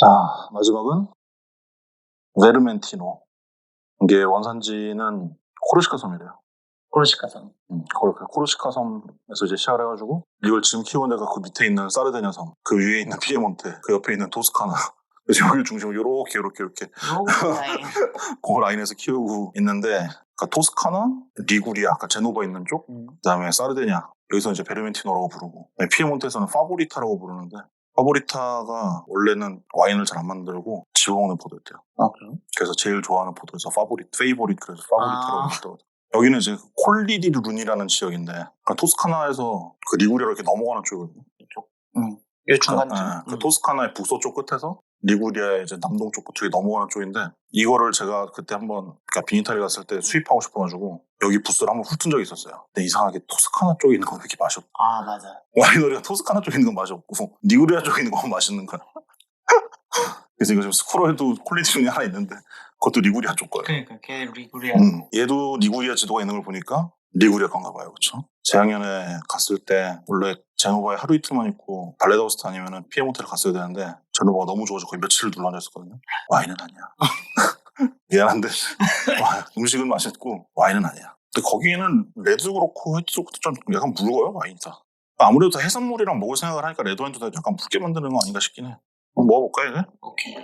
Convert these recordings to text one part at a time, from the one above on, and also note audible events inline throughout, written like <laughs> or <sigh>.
자, 마지막은 베르멘티노. 이게 원산지는 코르시카 섬이래요. 코르시카 섬. 음, 코- 그 코르시카 섬에서 이제 시작을 해가지고 이걸 지금 키우는 데가 그 밑에 있는 사르데냐 섬, 그 위에 있는 피에몬테, 그 옆에 있는 토스카나. <laughs> 그래서 여기 중심으로 이렇게 이렇게 이렇게 라인. <laughs> 그 라인에서 키우고 있는데 그러니까 토스카나, 리구리아, 아까 제노바 있는 쪽, 음. 그다음에 사르데냐 여기서 이제 베르멘티노라고 부르고 네, 피에몬테에서는 파보리타라고 부르는데 파보리타가 원래는 와인을 잘 안 만들고 집어먹는 포도였대요. 아 그래요? 그래서 제일 좋아하는 포도에서 파보리, 페이보릿 그래서 파보리타라고 아. 부르더라고요. 여기는 이제 콜리디 룬이라는 지역인데 그러니까 토스카나에서 그 리구리아로 이렇게 넘어가는 쪽이거든요. 이쪽. 응. 요 중간쯤. 그, 그 응. 토스카나의 북서쪽 끝에서 리구리아의 이제 남동쪽 끝쪽에 넘어가는 쪽인데 이거를 제가 그때 한번 그러니까 비니타리 갔을 때 수입하고 싶어가지고 여기 부스를 한번 훑은 적이 있었어요. 근데 이상하게 토스카나 쪽에 있는 건 왜 이렇게 맛이 없고 아 맞아. 와이너리가 토스카나 쪽에 있는 건 맛이 없고 리구리아 쪽에 있는 건 맛있는 거야. <laughs> 그래서 이거 지금 스크롤에도 퀄리티 중에 하나 있는데 그것도 리구리아 쪽 거예요. 그러니까 걔 리구리아. 음, 얘도 리구리아 지도가 있는 걸 보니까 리구리아 건가 봐요. 그쵸? 재작년에 갔을 때 원래 제노바에 하루 이틀만 있고 발레다우스트 아니면 피에몬테를 갔어야 되는데 제노바가 너무 좋아서 거의 며칠을 둘러앉아 있었거든요. 와인은 아니야. <laughs> 미안한데 와, 음식은 맛있고 와인은 아니야. 근데 거기는 레드도 그렇고 화이트도 좀 약간 묽어요 와인이 다. 아무래도 다 해산물이랑 먹을 생각을 하니까 레드 와인도 다 약간 붉게 만드는 거 아닌가 싶긴 해. 한번 먹어볼까요? 이제? 오케이.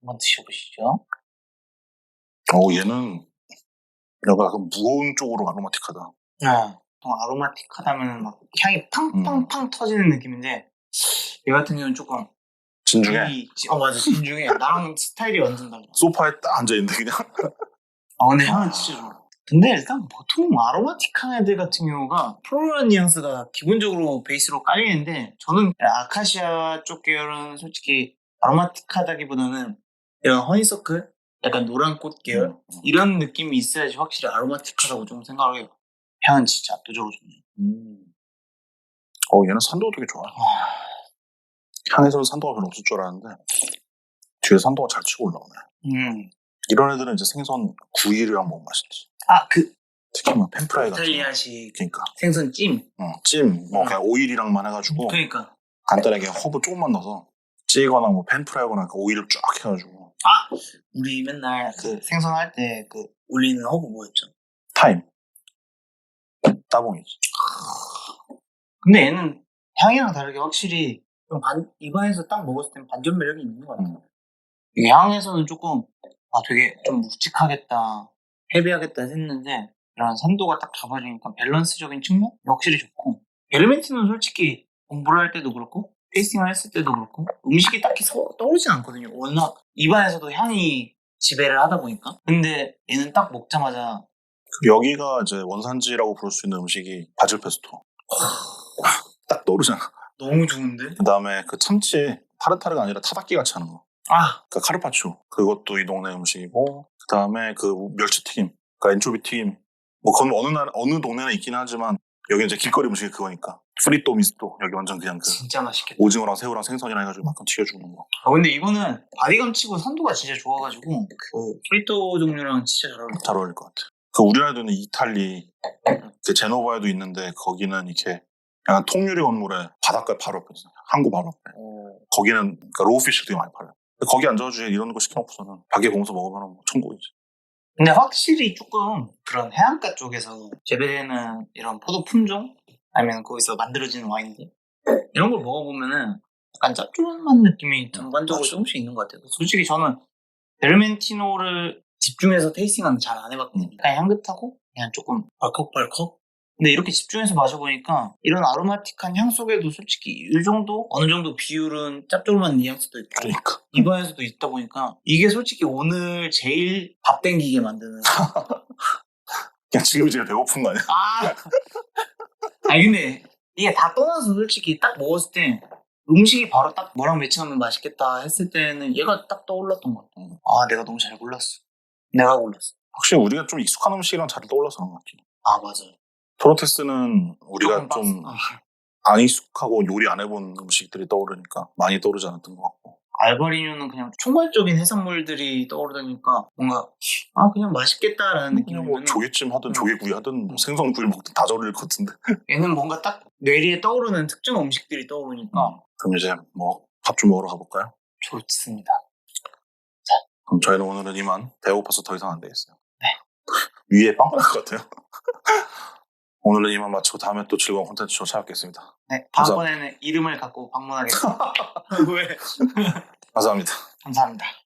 한번 드셔보시죠. 어 얘는 약간 무거운 쪽으로 아로마틱하다. 아, 좀 아로마틱하다면 막 향이 팡팡팡 터지는 느낌인데 얘 같은 경우는 조금 진중에 이- 어 맞아. 진중에 <laughs> 나랑 스타일이 완전 달라. 소파에 딱 앉아 있는데 그냥. 아 근데 향은 진짜 좋아. 근데 일단 보통 아로마틱한 애들 같은 경우가 플로럴 뉘앙스가 기본적으로 베이스로 깔리는데 저는 아카시아 쪽 계열은 솔직히 아로마틱하다기보다는 이런 허니서클? 약간 노란 꽃 계열? 이런 느낌이 있어야지 확실히 아로마틱하다고 좀 생각을 해요. 향은 진짜 압도적으로 좋네. 어 얘는 산도가 되게 좋아. 와, 향에서는 산도가 별로 없을 줄 알았는데 뒤에 산도가 잘 치고 올라오네. 음. 이런 애들은 이제 생선 구이랑 먹으면 맛있지. 아, 그 특히 뭐 펜프라이 같은 거 이탈리아식 그러니까. 생선 찜. 어, 찜뭐 그냥 오일이랑만 해 가지고 그러니까. 간단하게 허브 조금만 넣어서 찌거나 뭐 펜프라이거나 그 오일을 쫙 해 가지고. 우리 맨날 그 생선 할 때 그 올리는 허브 뭐였죠? 타임. 따봉이지. 근데 얘는 향이랑 다르게 확실히 좀 반, 입안에서 딱 먹었을 땐 반전 매력이 있는 것 같아요. 이게 향에서는 조금 아 되게 좀 묵직하겠다, 헤비하겠다 했는데 이런 산도가 딱 잡아주니까 밸런스적인 측면? 확실히 좋고. 베르멘티는 솔직히 공부를 할 때도 그렇고 테이스팅을 했을 때도 그렇고 음식이 딱히 서- 떠오르지 않거든요. 워낙 입안에서도 향이 지배를 하다 보니까. 근데 얘는 딱 먹자마자 그 여기가 이제 원산지라고 부를 수 있는 음식이 바질 페스토. 딱 떠오르잖아 너무 좋은데? 그 다음에 그 참치 타르타르가 아니라 타닥기 같이 하는 거. 아! 그러니까 카르파초. 그것도 이 동네 음식이고 그 다음에 그 멸치 튀김. 그러니까 엔초비 튀김. 뭐 그건 어느 날 어느 동네나 있긴 하지만 여기 이제 길거리 음식이 그거니까. 프리또 미스토 여기 완전 그냥 그 진짜 맛있겠다. 오징어랑 새우랑 생선이랑 해가지고 막간 튀겨주는 거. 아 근데 이거는 바디감 치고 산도가 진짜 좋아가지고 그 프리토 종류랑 진짜 잘 어울려. 잘 어울릴 것 같아. 그 우리나라에도 있는 이탈리 그 제노바에도 있는데 거기는 이렇게 약간 통유리 건물에 바닷가 바로 있어요. 항구 바로 옆에. 거기는 그러니까 로우피쉬 되게 많이 팔아요. 거기 앉아가지고 이런 거 시켜놓고서는 가게 보면서 먹으면 뭐 천국이지. 근데 확실히 조금 그런 해안가 쪽에서 재배되는 이런 포도 품종? 아니면 거기서 만들어지는 와인들? 이런 걸 먹어보면은 약간 짭조름한 느낌이 전반적으로 맞아. 조금씩 있는 것 같아요. 솔직히 저는 베르멘티노를 집중해서 테이스팅은 잘안 해봤거든요. 그냥 향긋하고 그냥 조금 벌컥벌컥 근데 이렇게 집중해서 마셔보니까 이런 아로마틱한 향 속에도 솔직히 이 정도 어느 정도 비율은 짭조름한 뉘앙스도 있고 그러니까. 입안에서도 있다 보니까 이게 솔직히 오늘 제일 밥 땡기게 만드는 <laughs> 그냥 지금 제가 배고픈 거 아니야? 아! 아니 근데 이게 다 떠나서 솔직히 딱 먹었을 때 음식이 바로 딱 뭐랑 매칭하면 맛있겠다 했을 때는 얘가 딱 떠올랐던 것 같아. 아 내가 너무 잘 골랐어. 내가 골랐어. 확실히 우리가 좀 익숙한 음식이랑 잘 떠올라서 그런 것 같긴 해. 아 맞아요 토론테스는 우리가 좀 빡- 안 익숙하고 요리 안 해본 음식들이 떠오르니까 많이 떠오르지 않았던 것 같고 알바리뉴는 그냥 총괄적인 해산물들이 떠오르니까 뭔가 아 그냥 맛있겠다라는 그냥 뭐 느낌이면 조개찜 하든 음. 조개구이 하든 뭐 음. 생선구이 먹든 다잘 어울릴 것 같은데 <laughs> 얘는 뭔가 딱 뇌리에 떠오르는 특정 음식들이 떠오르니까 그럼 이제 뭐 밥 좀 먹으러 가볼까요? 좋습니다. 그럼 저희는 오늘은 이만 배고파서 더 이상 안 되겠어요. 네. 위에 빵 나는 것 같아요. <laughs> 오늘은 이만 마치고 다음에 또 즐거운 콘텐츠로 찾아뵙겠습니다. 네. 다음번에는 이름을 갖고 방문하겠습니다. <laughs> 왜? <laughs> 감사합니다. 감사합니다.